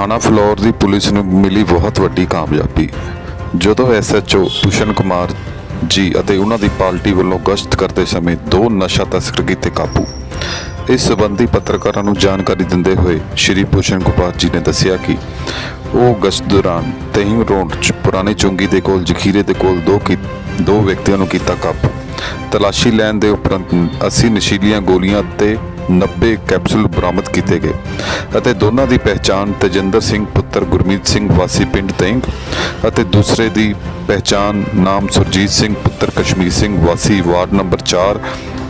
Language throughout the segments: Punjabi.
ਥਾਣਾ ਫਲੋਰ ਦੀ ਪੁਲਿਸ ਨੂੰ ਮਿਲੀ ਬਹੁਤ ਵੱਡੀ ਕਾਮਯਾਬੀ। ਜਦੋਂ ਐਸਐਚਓ ਭੂਸ਼ਣ ਕੁਮਾਰ ਜੀ ਅਤੇ ਉਹਨਾਂ ਦੀ ਪਾਰਟੀ ਵੱਲੋਂ ਗਸ਼ਤ ਕਰਦੇ ਸਮੇਂ ਦੋ ਨਸ਼ਾ ਤਸਕਰ ਕੀਤੇ ਕਾਬੂ, ਇਸ ਸਬੰਧੀ ਪੱਤਰਕਾਰਾਂ ਨੂੰ ਜਾਣਕਾਰੀ ਦਿੰਦੇ ਹੋਏ ਸ਼੍ਰੀ ਭੂਸ਼ਣ ਕੁਮਾਰ ਜੀ ਨੇ ਦੱਸਿਆ ਕਿ ਉਹ ਗਸ਼ਤ ਦੌਰਾਨ ਤਹਿਮ ਰੋਡ ਚ ਪੁਰਾਣੇ ਚੁੰਗੀ ਦੇ ਕੋਲ, ਜ਼ਖੀਰੇ ਦੇ ਕੋਲ ਦੋ ਕੀ, ਦੋ ਵਿਅਕਤੀਆਂ ਨੂੰ ਕੀਤਾ ਕਾਬੂ। ਤਲਾਸ਼ੀ ਲੈਣ ਦੇ ਉਪਰੰਤ 80 ਨਸ਼ੀਲੀਆਂ ਗੋਲੀਆਂ ਤੇ 90 ਕੈਪਸੂਲ ਬਰਾਮਦ ਕੀਤੇ ਗਏ ਅਤੇ ਦੋਨਾਂ ਦੀ ਪਹਿਚਾਣ ਤੇਜਿੰਦਰ ਸਿੰਘ, ਪੁੱਤਰ ਗੁਰਮੀਤ ਸਿੰਘ, ਵਾਸੀ ਪਿੰਡ ਤੈਂਗ ਅਤੇ ਦੂਸਰੇ ਦੀ ਪਹਿਚਾਣ ਨਾਮ ਸੁਰਜੀਤ ਸਿੰਘ, ਪੁੱਤਰ ਕਸ਼ਮੀਰ ਸਿੰਘ, ਵਾਸੀ ਵਾਰਡ ਨੰਬਰ 4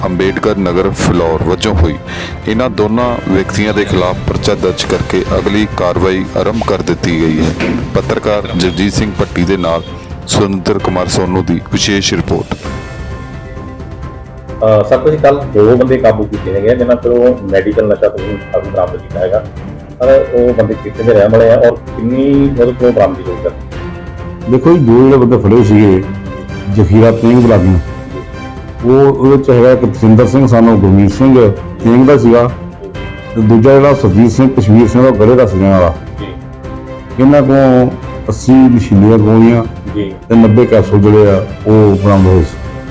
ਅੰਬੇਡਕਰ ਨਗਰ, ਫਲੋਰ ਵਜੋਂ ਹੋਈ। ਇਹਨਾਂ ਦੋਨਾਂ ਵਿਅਕਤੀਆਂ ਦੇ ਖਿਲਾਫ ਪਰਚਾ ਦਰਜ ਕਰਕੇ ਅਗਲੀ ਕਾਰਵਾਈ ਆਰੰਭ ਕਰ ਦਿੱਤੀ ਗਈ ਹੈ। ਪੱਤਰਕਾਰ ਜਗਜੀਤ ਸਿੰਘ ਪੱਟੀ ਦੇ ਨਾਲ ਸੁਰਿੰਦਰ ਕੁਮਾਰ ਸੋਨੂ ਦੀ ਵਿਸ਼ੇਸ਼ ਰਿਪੋਰਟ। ਸਰ ਤੁਸੀਂ ਕੱਲ ਦੋ ਬੰਦੇ ਕਾਬੂ ਕੀਤੇ ਹੈਗੇ ਜਿਨ੍ਹਾਂ ਤੋਂ ਮੈਡੀਕਲ ਨਸ਼ਾ ਤੁਸੀਂ ਕਾਬੂ ਬਰਾਮਦ ਕੀਤਾ ਹੈਗਾ। ਪਰ ਉਹ ਬੰਦੇ ਕਿੱਥੇ ਦੇ ਰਹਿਣ ਵਾਲੇ ਆ ਔਰ ਕਿੰਨੀ ਉਹਦੇ ਕੋਲ ਬਰਾਮਦੀ ਹੋਈ ਸਰ ਦੇਖੋ ਜੀ ਦੋ ਜਿਹੜੇ ਬੰਦੇ ਫੜੇ ਸੀਗੇ ਜਖੀਰਾ ਸਿੰਘ ਬਲਾਗੀ ਉਹ ਉਹਦੇ ਚ ਹੈਗਾ ਇੱਕ ਤਸਿੰਦਰ ਸਿੰਘ ਸਾਨੂੰ ਗੁਰਮੀਤ ਸਿੰਘ। ਸਿੰਘ ਦਾ ਸੀਗਾ। ਤੇ ਦੂਜਾ ਜਿਹੜਾ ਸਰਜੀਤ ਸਿੰਘ ਕਸ਼ਮੀਰ ਸਿੰਘ ਦਾ ਗੜੇ ਦਾ ਸੀਗਾ ਵਾਲਾ ਜੀ। ਇਹਨਾਂ ਕੋਲ 80 ਨਸ਼ੀਲੀਆਂ ਗੋਲੀਆਂ ਜੀ। ਤੇ 90 ਕੈਪਸੂਲ ਜਿਹੜੇ ਆ ਉਹ ਬਰਾਮਦ ਹੋਏ ਸੀ।